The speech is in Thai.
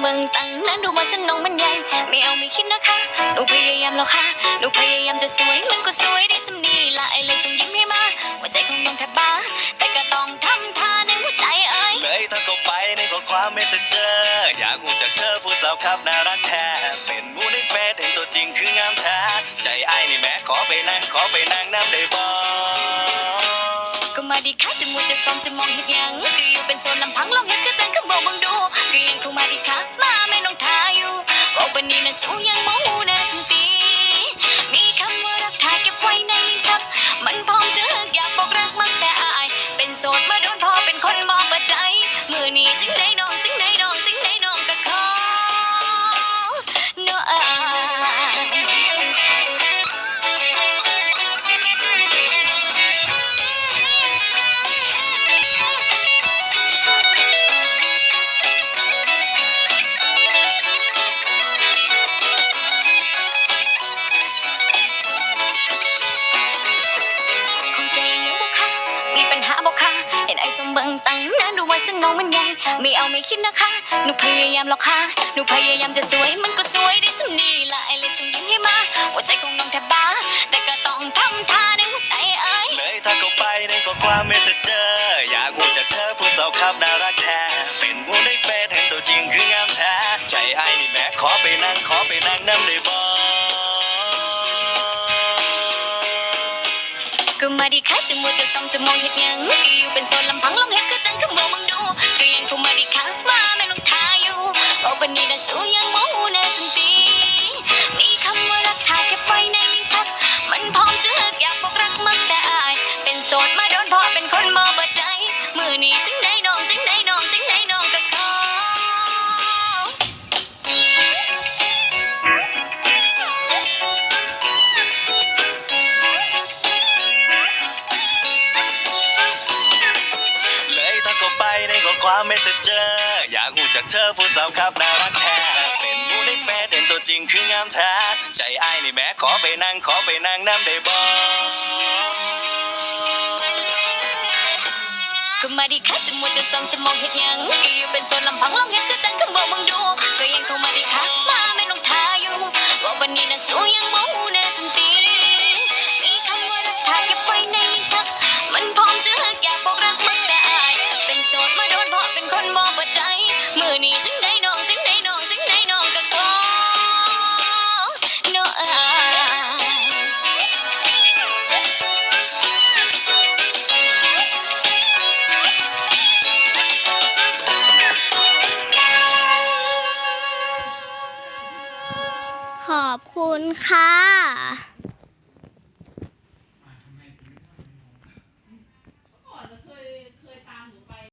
เมืองตั้งนั้นดูมาสนองมันใหญ่ ไม่เอาไม่คิดนะคะหนูพยายามแล้วค่ะหนูพยายามจะสวยมันก็สวยได้สำนีละไอเลยส่งยิ้มให้มาหัวใจของน้องแทบบ้าแต่ก็ต้องทำท่าในหัวใจเอ้ยเลยถ้าเข้าไปในข้อความเมสเซนเจอร์อยากหูจากเธอผู้สาวครับน่ารักแท้เป็นมูในเฟซเห็นตัวจริงคืองามแท้ใจไอ้ายนี่แม่ขอไปนั่งขอไปนั่งน้ำได้บ่ก็มาดีค่ะจะมัวจะซ้อมจะมองเห็นยังก็อยู่เป็นโซนลำพังลองเห็นก็จังคำบ บอกบันนี้ สมเบิงตังนานดูว่าสนองมันใหญ่ไม่เอาไม่คิดนะคะ หนูพยายามหรอกค่ะ หนูพยายามจะสวยมันก็สวยได้สักนีละไอเลยส่งยิ้มให้มาหัวใจของน้องแทบบ้า แต่ก็ต้องทำท่าในหัวใจเอ้ยเลยถ้าเข้าไปในข้อความเมสเซนเจออยากหูจากเธอผู้สาวครับน่ารักแท้เป็นมูในเฟซเห็นตัวจริงคืองามแท้ใจไอ้นี่แม่ขอไปนั่งขอไปนั่งน้ำได้บ่ ก็มาดีค่ะจะมัวจะซ้อมจะมองเห็ดยังก็อยู่เป็นโซนลำพังลองเห็ดก็จังคำบอกมึงดูก็ยังคงมาดีค่ะมาแม่น ความเมสเซนเจอร์อยากหูจากเธอผู้สาวครับน่ารักแท้เป็นมูในเฟซเห็นตัวจริงคืองามแท้ใจไอ้ายนี่แม่ขอไปนั่งขอไปนั่งน้ำได้บ่ก็มาดีค่ะจะมัวจะซ้อมจะมองเห็ดหยังก็อยู่เป็นโซนลำพัง ขอบคุณค่ะ